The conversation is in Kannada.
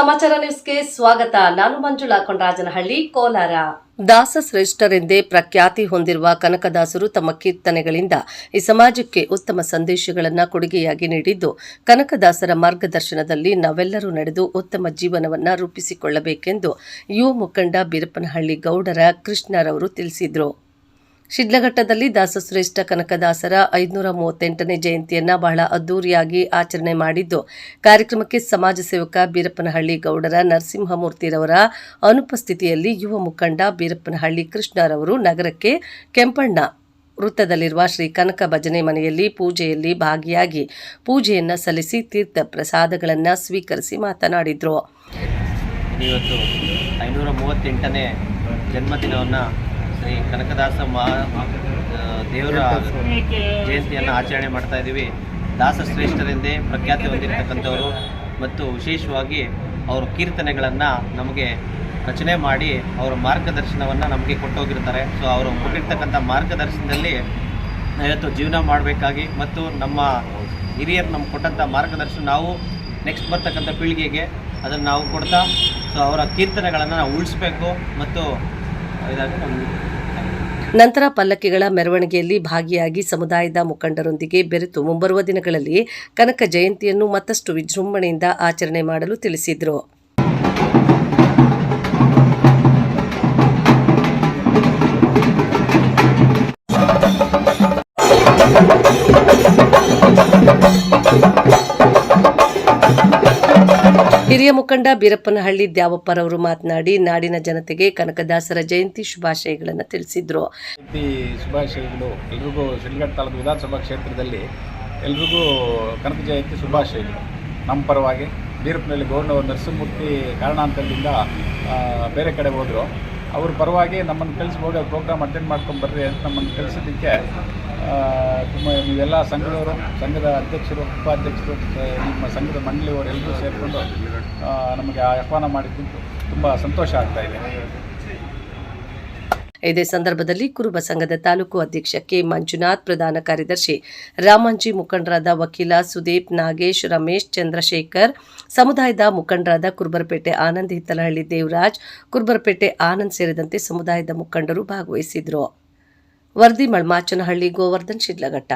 ಸಮಾಚಾರ ನ್ಯೂಸ್ಗೆ ಸ್ವಾಗತ. ನಾನು ಮಂಜುಳಾ ಕೊಂಡರಾಜನಹಳ್ಳಿ, ಕೋಲಾರ. ದಾಸ ಶ್ರೇಷ್ಠರೆಂದೇ ಪ್ರಖ್ಯಾತಿ ಹೊಂದಿರುವ ಕನಕದಾಸರು ತಮ್ಮ ಕೀರ್ತನೆಗಳಿಂದ ಈ ಸಮಾಜಕ್ಕೆ ಉತ್ತಮ ಸಂದೇಶಗಳನ್ನು ಕೊಡುಗೆಯಾಗಿ ನೀಡಿದ್ದು, ಕನಕದಾಸರ ಮಾರ್ಗದರ್ಶನದಲ್ಲಿ ನಾವೆಲ್ಲರೂ ನಡೆದು ಉತ್ತಮ ಜೀವನವನ್ನ ರೂಪಿಸಿಕೊಳ್ಳಬೇಕೆಂದು ಯುವ ಮುಖಂಡ ಬೀರಪ್ಪನಹಳ್ಳಿ ಗೌಡರ ಕೃಷ್ಣರವರು ತಿಳಿಸಿದರು. ಶಿಡ್ಲಘಟ್ಟದಲ್ಲಿ ದಾಸಶ್ರೇಷ್ಠ ಕನಕದಾಸರ ಐದುನೂರ ಮೂವತ್ತೆಂಟನೇ ಜಯಂತಿಯನ್ನ ಬಹಳ ಅದ್ದೂರಿಯಾಗಿ ಆಚರಣೆ ಮಾಡಿದ್ದು, ಕಾರ್ಯಕ್ರಮಕ್ಕೆ ಸಮಾಜ ಸೇವಕ ಬೀರಪ್ಪನಹಳ್ಳಿ ಗೌಡರ, ನರಸಿಂಹಮೂರ್ತಿರವರ ಅನುಪಸ್ಥಿತಿಯಲ್ಲಿ ಯುವ ಮುಖಂಡ ಬೀರಪ್ಪನಹಳ್ಳಿ ಕೃಷ್ಣರವರು ನಗರಕ್ಕೆ ಕೆಂಪಣ್ಣ ವೃತ್ತದಲ್ಲಿರುವ ಶ್ರೀ ಕನಕ ಭಜನೆ ಮನೆಯಲ್ಲಿ ಪೂಜೆಯಲ್ಲಿ ಭಾಗಿಯಾಗಿ ಪೂಜೆಯನ್ನು ಸಲ್ಲಿಸಿ ತೀರ್ಥ ಪ್ರಸಾದಗಳನ್ನು ಸ್ವೀಕರಿಸಿ ಮಾತನಾಡಿದರು. ಜನ್ಮದಿನವನ್ನು ಶ್ರೀ ಕನಕದಾಸ ಮಹಾ ದೇವರ ಜಯಂತಿಯನ್ನು ಆಚರಣೆ ಮಾಡ್ತಾ ಇದ್ದೀವಿ. ದಾಸ ಶ್ರೇಷ್ಠರೆಂದೇ ಪ್ರಖ್ಯಾತಿ ಹೊಂದಿರತಕ್ಕಂಥವರು ಮತ್ತು ವಿಶೇಷವಾಗಿ ಅವರು ಕೀರ್ತನೆಗಳನ್ನು ನಮಗೆ ರಚನೆ ಮಾಡಿ ಅವರ ಮಾರ್ಗದರ್ಶನವನ್ನು ನಮಗೆ ಕೊಟ್ಟೋಗಿರ್ತಾರೆ. ಸೊ ಅವರು ಕೊಟ್ಟಿರ್ತಕ್ಕಂಥ ಮಾರ್ಗದರ್ಶನದಲ್ಲಿ ಇವತ್ತು ಜೀವನ ಮಾಡಬೇಕಾಗಿ ಮತ್ತು ನಮ್ಮ ಹಿರಿಯರು ನಮ್ಗೆ ಕೊಟ್ಟಂಥ ಮಾರ್ಗದರ್ಶನ ನಾವು ನೆಕ್ಸ್ಟ್ ಬರ್ತಕ್ಕಂಥ ಪೀಳಿಗೆಗೆ ಅದನ್ನು ನಾವು ಕೊಡ್ತಾ ಸೊ ಅವರ ಕೀರ್ತನೆಗಳನ್ನು ನಾವು ಉಳಿಸ್ಬೇಕು ಮತ್ತು ನಂತರ ಪಲ್ಲಕ್ಕಿಗಳ ಮೆರವಣಿಗೆಯಲ್ಲಿ ಭಾಗಿಯಾಗಿ ಸಮುದಾಯದ ಮುಖಂಡರೊಂದಿಗೆ ಬೆರೆತು ಮುಂಬರುವ ದಿನಗಳಲ್ಲಿ ಕನಕ ಜಯಂತಿಯನ್ನು ಮತ್ತಷ್ಟು ವಿಜೃಂಭಣೆಯಿಂದ ಆಚರಣೆ ಮಾಡಲು ತಿಳಿಸಿದರು. ಹಿರಿಯ ಮುಖಂಡ ಬೀರಪ್ಪನಹಳ್ಳಿ ದ್ಯಾವಪ್ಪರವರು ಮಾತನಾಡಿ ನಾಡಿನ ಜನತೆಗೆ ಕನಕದಾಸರ ಜಯಂತಿ ಶುಭಾಶಯಗಳನ್ನು ತಿಳಿಸಿದರು. ಶುಭಾಶಯಗಳು ಎಲ್ರಿಗೂ ಶಿಡ್ಲಘಟ್ಟ ತಾಲೂಕು ವಿಧಾನಸಭಾ ಕ್ಷೇತ್ರದಲ್ಲಿ ಎಲ್ರಿಗೂ ಕನಕ ಜಯಂತಿ ಶುಭಾಶಯಗಳು. ನಮ್ಮ ಪರವಾಗಿ ಬೀರಪ್ಪನಹಳ್ಳಿ ಗೌರ್ನವರು ನರಸಿಂಹಮೂರ್ತಿ ಕಾರಣಾಂತರದಿಂದ ಬೇರೆ ಕಡೆ ಹೋದರು. ಅವ್ರ ಪರವಾಗಿ ನಮ್ಮನ್ನು ಕಳಿಸಿ ಹೋಗಿ ಪ್ರೋಗ್ರಾಮ್ ಅಟೆಂಡ್ ಮಾಡ್ಕೊಂಡು ಬರ್ರಿ ಅಂತ ನಮ್ಮನ್ನು ಕಳಿಸಿದ್ದಕ್ಕೆ ತುಂಬ ನೀವೆಲ್ಲ ಸಂಘದವರು, ಸಂಘದ ಅಧ್ಯಕ್ಷರು, ಉಪಾಧ್ಯಕ್ಷರು ನಿಮ್ಮ ಸಂಘದ ಮಂಡಳಿಯವರು ಎಲ್ಲರೂ ಸೇರಿಕೊಂಡು ನಮಗೆ ಆಹ್ವಾನ ಮಾಡಿದ್ದು ತುಂಬ ಸಂತೋಷ ಆಗ್ತಾ ಇದೆ. ಇದೇ ಸಂದರ್ಭದಲ್ಲಿ ಕುರುಬ ಸಂಘದ ತಾಲೂಕು ಅಧ್ಯಕ್ಷ ಕೆ ಮಂಜುನಾಥ್, ಪ್ರಧಾನ ಕಾರ್ಯದರ್ಶಿ ರಾಮಂಜಿ ಮುಖಂಡರಾದ ವಕೀಲ ಸುದೀಪ್ ನಾಗೇಶ್, ರಮೇಶ್ ಚಂದ್ರಶೇಖರ್, ಸಮುದಾಯದ ಮುಖಂಡರಾದ ಕುರುಬರಪೇಟೆ ಆನಂದ್ ಹಿತ್ತಲಹಳ್ಳಿ ದೇವರಾಜ್, ಕುರುಬರಪೇಟೆ ಆನಂದ್ ಸೇರಿದಂತೆ ಸಮುದಾಯದ ಮುಖಂಡರು ಭಾಗವಹಿಸಿದ್ರು ವರ್ದಿ ಮಳ್ಮಾಚನಹಳ್ಳಿ ಗೋವರ್ಧನ್ ಶಿಡ್ಲಘಟ್ಟ.